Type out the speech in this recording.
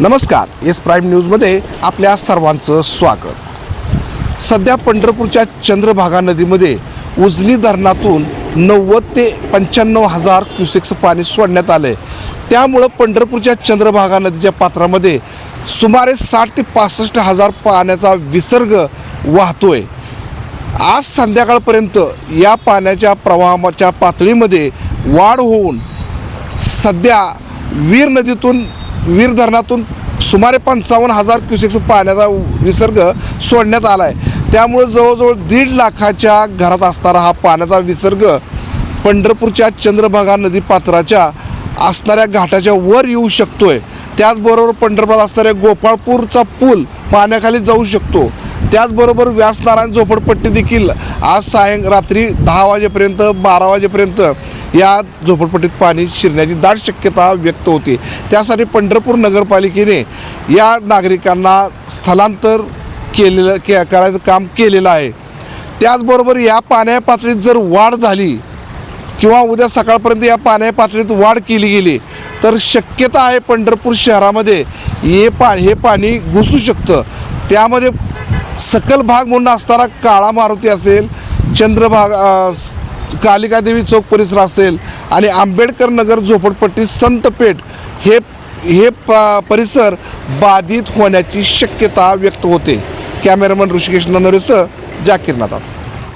नमस्कार S prime न्यूजमध्ये आपल्या सर्वांचं स्वागत. सध्या पंढरपूरच्या चंद्रभागा नदीमध्ये उजनी धरणातून नव्वद ते पंच्याण्णव हजार क्युसेक्स पाणी सोडण्यात आलं आहे त्यामुळं पंढरपूरच्या चंद्रभागा नदीच्या पात्रामध्ये सुमारे साठ ते पासष्ट हजार पाण्याचा विसर्ग वाहतोय. आज संध्याकाळपर्यंत या पाण्याच्या प्रवाहाच्या पातळीमध्ये वाढ होऊन सध्या वीर नदीतून वीर धरणातून सुमारे पंचावन्न हजार क्युसेक्स पाण्याचा विसर्ग सोडण्यात आला आहे त्यामुळे जवळजवळ दीड लाखाच्या घरात असणारा हा पाण्याचा विसर्ग पंढरपूरच्या चंद्रभागा नदी पात्राच्या असणाऱ्या घाटाच्या वर येऊ शकतो आहे त्याचबरोबर पंढरपुरात असणाऱ्या गोपाळपूरचा पूल पाण्याखाली जाऊ शकतो. त्याचबरोबर व्यासनारायण झोपडपट्टी देखील आज सायं रात्री दहा वाजेपर्यंत बारा वाजेपर्यंत या झोपडपट्टीत पाणी शिरण्याची दाट शक्यता व्यक्त होते. त्यासाठी पंढरपूर नगरपालिकेने या नागरिकांना स्थलांतर केलेलं के करायचं काम केलेलं आहे. त्याचबरोबर या पाण्या पातळीत जर वाढ झाली किंवा उद्या सकाळपर्यंत या पाण्या पातळीत वाढ केली गेली तर शक्यता आहे पंढरपूर शहरामध्ये हे पा हे पाणी घुसू शकतं. त्यामध्ये सकल भाग म्हणून असणारा काळा मारुती असेल चंद्रभाग कालिकादेवी चौक परिसर असेल आणि आंबेडकर नगर झोपडपट्टी संतपेठ हे हे प परिसर बाधित होण्याची शक्यता व्यक्त होते. कॅमेरामन ऋषिकेश ननोरेसह जाकीर नादाब.